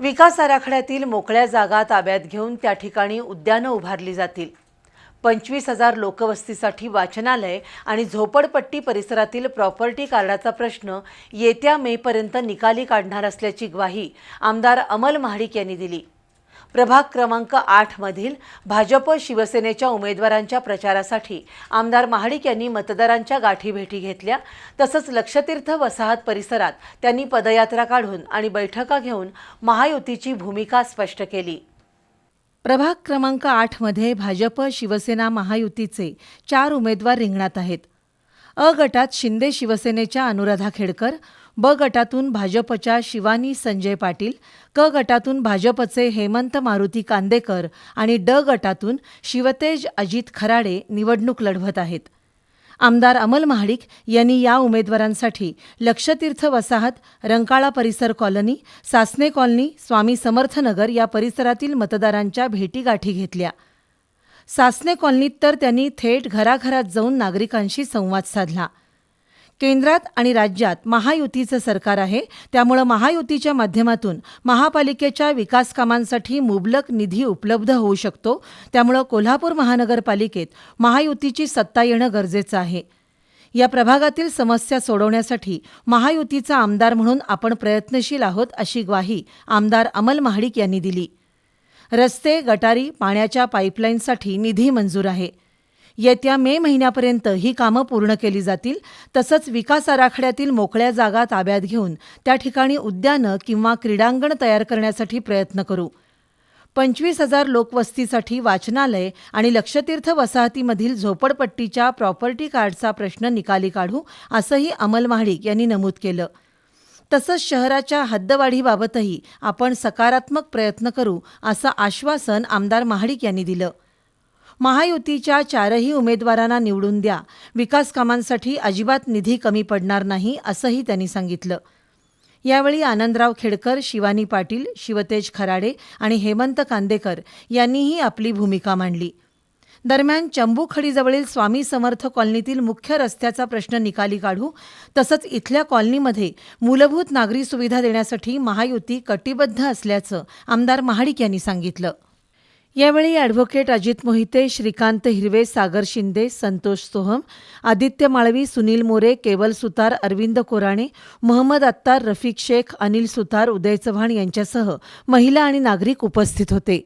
विकास आराखड्यातील मोकळ्या जागा ताब्यात घेऊन त्या ठिकाणी उद्यानं उभारली जातील. पंचवीस हजार लोकवस्तीसाठी वाचनालय आणि झोपडपट्टी परिसरातील प्रॉपर्टी कार्डाचा प्रश्न येत्या मेपर्यंत निकाली काढणार असल्याची ग्वाही आमदार अमल महाडिक यांनी दिली. प्रभाग क्रमांक आठमधील भाजप शिवसेनेच्या उमेदवारांच्या प्रचारासाठी आमदार महाडिक यांनी मतदारांच्या गाठीभेटी घेतल्या. तसंच लक्षतीर्थ वसाहत परिसरात त्यांनी पदयात्रा काढून आणि बैठका घेऊन महायुतीची भूमिका स्पष्ट केली. प्रभाग क्रमांक आठमध्ये भाजप शिवसेना महायुतीचे चार उमेदवार रिंगणात आहेत. अ गटात शिंदे शिवसेनेच्या अनुराधा खेडकर ब गटातून भाजपच्या शिवानी संजय पाटील क गटातून भाजपचे हेमंत मारुती कांदेकर आणि ड गटातून शिवतेज अजित खराडे निवडणूक लढवत आहेत. आमदार अमल महाडिक यांनी या उमेदवारांसाठी लक्षतीर्थ वसाहत रंकाळा परिसर कॉलनी सासने कॉलनी स्वामी समर्थनगर या परिसरातील मतदारांच्या भेटीगाठी घेतल्या. सासने कॉलनीत तर त्यांनी थेट घराघरात जाऊन नागरिकांशी संवाद साधला. केंद्रात आणि राज्यात महायुतीचं सरकार आहे त्यामुळं महायुतीच्या माध्यमातून महापालिकेच्या विकास कामांसाठी मुबलक निधी उपलब्ध होऊ शकतो. त्यामुळं कोल्हापूर महानगरपालिकेत महायुतीची सत्ता येणं गरजेचं आहे. या प्रभागातील समस्या सोडवण्यासाठी महायुतीचा आमदार म्हणून आपण प्रयत्नशील आहोत अशी ग्वाही आमदार अमल महाडिक यांनी दिली. रस्ते गटारी पाण्याच्या पाईपलाईनसाठी निधी मंजूर आहे. येत्या मे महिन्यापर्यंत ही कामं पूर्ण केली जातील तसंच विकास आराखड्यातील मोकळ्या जागा ताब्यात घेऊन त्या ठिकाणी उद्यानं किंवा क्रीडांगण तयार करण्यासाठी प्रयत्न करू. पंचवीस हजार लोकवस्तीसाठी वाचनालय आणि लक्षतीर्थ वसाहतीमधील झोपडपट्टीच्या प्रॉपर्टी कार्डचा प्रश्न निकाली काढू असंही अमल महाडिक यांनी नमूद केलं. तसंच शहराच्या हद्दवाढीबाबतही आपण सकारात्मक प्रयत्न करू असं आश्वासन आमदार महाडिक यांनी दिलं. महायुतीच्या चारही उमेदवारांना निवडून द्या. विकास कामांसाठी अजिबात निधी कमी पडणार नाही असंही त्यांनी सांगितलं. यावेळी आनंदराव खेडकर शिवानी पाटील शिवतेज खराडे आणि हेमंत कांदेकर यांनीही आपली भूमिका मांडली. दरम्यान चंबूखडीजवळील स्वामी समर्थ कॉलनीतील मुख्य रस्त्याचा प्रश्न निकाली काढू तसंच इथल्या कॉलनीमध्ये मूलभूत नागरी सुविधा देण्यासाठी महायुती कटिबद्ध असल्याचं आमदार महाडिक यांनी सांगितलं. यावेळी ॲडव्होकेट अजित मोहिते श्रीकांत हिरवे सागर शिंदे संतोष सोहम आदित्य माळवी सुनील मोरे केवल सुतार अरविंद कोराणे मोहम्मद अत्तार रफिक शेख अनिल सुतार उदय चव्हाण यांच्यासह महिला आणि नागरिक उपस्थित होते.